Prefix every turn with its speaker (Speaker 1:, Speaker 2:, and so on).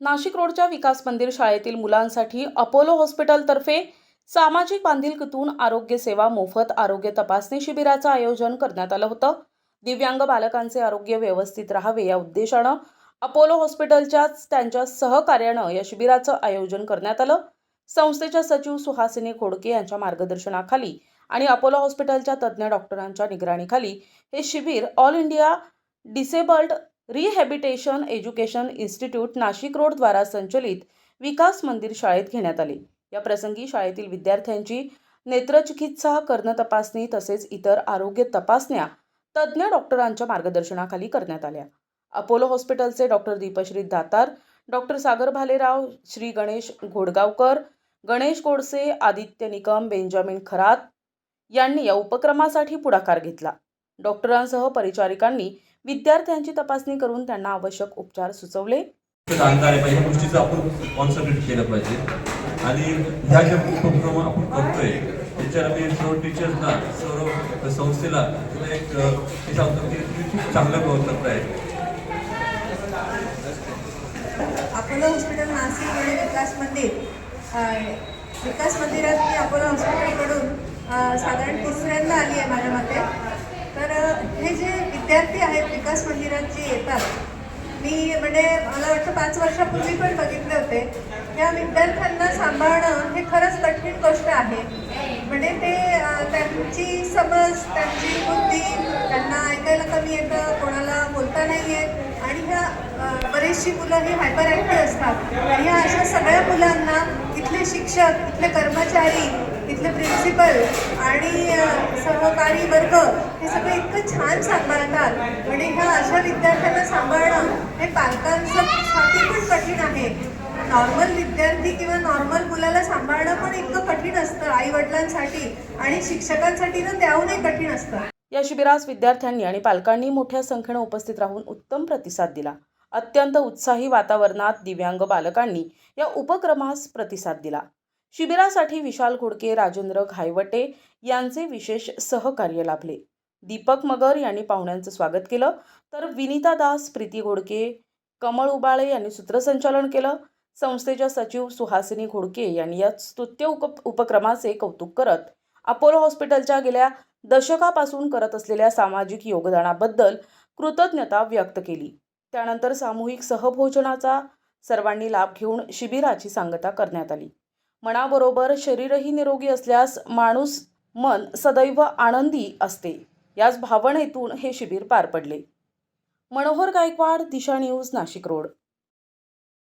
Speaker 1: नाशिक रोडच्या विकास मंदिर शाळेतील मुलांसाठी अपोलो हॉस्पिटलतर्फे सामाजिक बांधिलकीतून आरोग्य सेवा मोफत आरोग्य तपासणी शिबिराचं आयोजन करण्यात आलं होतं. दिव्यांग बालकांचे आरोग्य व्यवस्थित राहावे या उद्देशानं अपोलो हॉस्पिटलच्याच त्यांच्या सहकार्यानं या शिबिराचं आयोजन करण्यात आलं. संस्थेच्या सचिव सुहासिनी खोडके यांच्या मार्गदर्शनाखाली आणि अपोलो हॉस्पिटलच्या तज्ज्ञ डॉक्टरांच्या निगराणीखाली हे शिबिर all India disabled rehabilitation education institute Nashik road द्वारा संचलित विकास मंदिर शाळेत घेण्यात आले. या प्रसंगी शाळेतील विद्यार्थ्यांची नेत्रचिकित्सा कर्ण तपासणी तसेच इतर आरोग्य तपासण्या तज्ज्ञ डॉक्टरांच्या मार्गदर्शनाखाली करण्यात आल्या. अपोलो हॉस्पिटलचे doctor Deepshree Datar doctor Sagar Bhalerao Shri Ganesh Ghodgaonkar Ganesh Godse Aditya Nikam Benjamin Kharat यांनी या उपक्रमासाठी पुढाकार घेतला. डॉक्टरांसह परिचारिकांनी विद्यार्थ्यांची तपासणी करून त्यांना आवश्यक उपचार सुचवले.
Speaker 2: जाणता आले पाहिजे ह्या गोष्टीचं आपण कॉन्सन्ट्रेट केलं पाहिजे. आणि ह्या ज्या उपक्रम आपण करतोय त्याच्यावर आम्ही सर्व टीचर्सना सर्व संस्थेला तुला एक हे सांगतो की तुम्ही खूप चांगलं काम करताय
Speaker 3: अपोलो हॉस्पिटल नाशिक आणि विकास मंदिर विकास मंदिरात मी अपोलो हॉस्पिटलकडून साधारण तिसऱ्यांदा आली आहे माझ्या मते. तर हे जे विद्यार्थी आहेत विकास मंदिरात जे येतात. मी म्हणजे मला वाटतं पाच वर्षापूर्वी पण बघितले होते. त्या विद्यार्थ्यांना सांभाळणं हे खरंच कठीण गोष्ट आहे. म्हणजे ते त्यांची समज त्यांची बुद्धी त्यांना ऐकायला कमी येतं कोणाला बोलता नाही येत. आणि ह्या बरीचशी मुलं ही हायपर ॲक्टिव्ह असतात ह्या अशा सगळ्या मुलांना इथले शिक्षक इथले कर्मचारी तिथले प्रिन्सिपल आणि सहकारी वर्ग हे सगळे इतकं छान सांभाळतात. म्हणजे ह्या अशा विद्यार्थ्यांना सांभाळणं हे पालकांसाठी पण कठीण आहे. नॉर्मल विद्यार्थी किंवा नॉर्मल मुलाला सांभाळणं पण इतकं कठीण असतं आई वडिलांसाठी आणि शिक्षकांसाठी ना त्याहूनही कठीण असतं.
Speaker 1: या शिबिरास विद्यार्थ्यांनी आणि पालकांनी मोठ्या संख्येनं उपस्थित राहून उत्तम प्रतिसाद दिला. अत्यंत उत्साही वातावरणात दिव्यांग बालकांनी या उपक्रमास प्रतिसाद दिला. शिबिरासाठी विशाल घोडके राजेंद्र घायवटे यांचे विशेष सहकार्य लाभले. दीपक मगर यांनी पाहुण्यांचं स्वागत केलं. तर विनिता दास प्रीती घोडके कमळ उबाळे यांनी सूत्रसंचालन केलं. संस्थेच्या सचिव सुहासिनी घोडके यांनी या स्तुत्य उप उपक्रमाचे कौतुक करत अपोलो हॉस्पिटलच्या गेल्या दशकापासून करत असलेल्या सामाजिक योगदानाबद्दल कृतज्ञता व्यक्त केली. त्यानंतर सामूहिक सहभोजनाचा सर्वांनी लाभ घेऊन शिबिराची सांगता करण्यात आली. मनाबरोबर शरीरही निरोगी असल्यास माणूस मन सदैव आनंदी असते. याच भावनेतून हे शिबिर पार पडले. Manohar Gaikwad Disha news Nashik road.